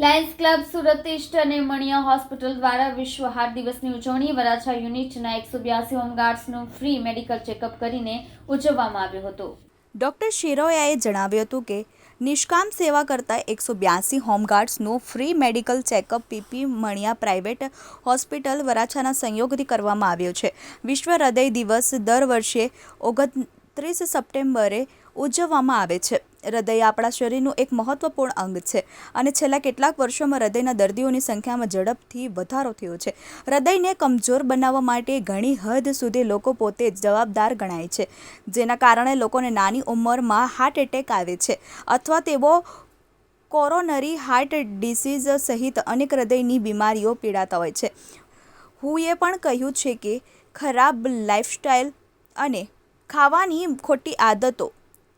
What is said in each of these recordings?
Lions club Surat east અને Maniya hospital દ્વારા વિશ્વ હાર્ટ દિવસની ઉજવણી વરાછા યુનિટના એકસો બ્યાસી હોમગાર્ડ્સનું ફ્રી મેડિકલ ચેકઅપ કરીને ઉજવવામાં આવ્યો હતો. ડૉક્ટર શિરોયાએ જણાવ્યું હતું કે, નિષ્કામ સેવા કરતા એકસો બ્યાસી હોમગાર્ડ્સનું free medical checkup PP Maniya private hospital વરાછાના સંયોગથી કરવામાં આવ્યો છે. વિશ્વ હૃદય દિવસ દર વર્ષે ઓગણત્રીસ સપ્ટેમ્બરે ઉજવવામાં આવે છે. હૃદય આપણા શરીરનું એક મહત્વપૂર્ણ અંગ છે અને છેલ્લા કેટલાક વર્ષોમાં હૃદયના દર્દીઓની સંખ્યામાં ઝડપથી વધારો થયો છે. હૃદયને કમજોર બનાવવા માટે ઘણી હદ સુધી લોકો પોતે જવાબદાર ગણાય છે, જેના કારણે લોકોને નાની ઉંમરમાં હાર્ટ એટેક આવે છે અથવા તેઓ કોરોનરી હાર્ટ ડિસીઝ સહિત અનેક હૃદયની બીમારીઓ પીડાતા હોય છે. હુએ પણ કહ્યું છે કે ખરાબ લાઇફસ્ટાઇલ અને ખાવાની ખોટી આદતો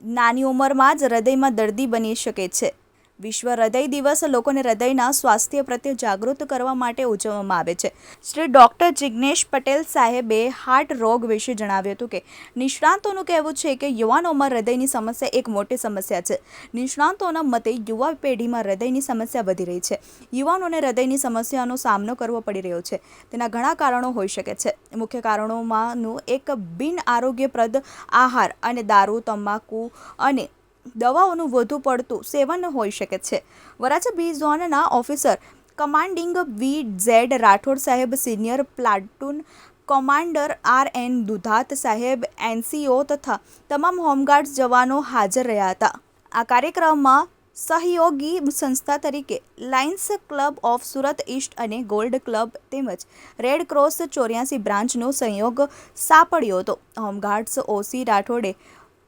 નાની ઉંમરમાં જ હૃદયમાં દર્દી બની શકે છે. વિશ્વ હૃદય દિવસ લોકોને હૃદયના સ્વાસ્થ્ય પ્રત્યે જાગૃત કરવા માટે ઉજવવામાં આવે છે. શ્રી ડૉક્ટર જિજ્ઞેશ પટેલ સાહેબે હાર્ટ રોગ વિશે જણાવ્યું હતું કે, નિષ્ણાંતોનું કહેવું છે કે યુવાનોમાં હૃદયની સમસ્યા એક મોટી સમસ્યા છે. નિષ્ણાંતોના મતે યુવા પેઢીમાં હૃદયની સમસ્યા વધી રહી છે. યુવાનોને હૃદયની સમસ્યાનો સામનો કરવો પડી રહ્યો છે. તેના ઘણા કારણો હોઈ શકે છે. મુખ્ય કારણોમાંનું એક બિન આરોગ્યપ્રદ આહાર અને દારૂ તમાકુ અને દવાઓનું વધુ પડતું સેવન હોઈ શકે છે. વરાછા બી ઝોનના officer commanding V Z Rathod સાહેબ, senior platoon commander R N Dudhat સાહેબ, એનસીઓ તથા તમામ હોમગાર્ડ્સ જવાનો હાજર રહ્યા હતા. આ કાર્યક્રમમાં સહયોગી સંસ્થા તરીકે lions club of Surat east અને ગોલ્ડ ક્લબ તેમજ રેડ ક્રોસ ચોર્યાસી બ્રાન્ચનો સંયોગ સાંપડ્યો હતો. હોમગાર્ડ્સ ઓસી રાઠોડે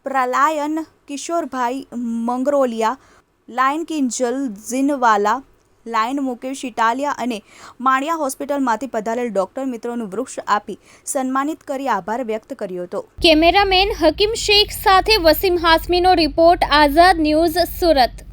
પ્રલાયન કિશોરભાઈ મંગરોલિયા લાયન કિંજલ ઝિનવાલા લાયન મુકેશ ઇટાલિયા અને માણિયા હોસ્પિટલમાંથી પધારેલ ડૉક્ટર મિત્રોનું વૃક્ષ આપી સન્માનિત કરી આભાર વ્યક્ત કર્યો હતો. કેમેરામેન હકીમ શેખ સાથે વસીમ હાસમીનો રિપોર્ટ, આઝાદ ન્યૂઝ સુરત.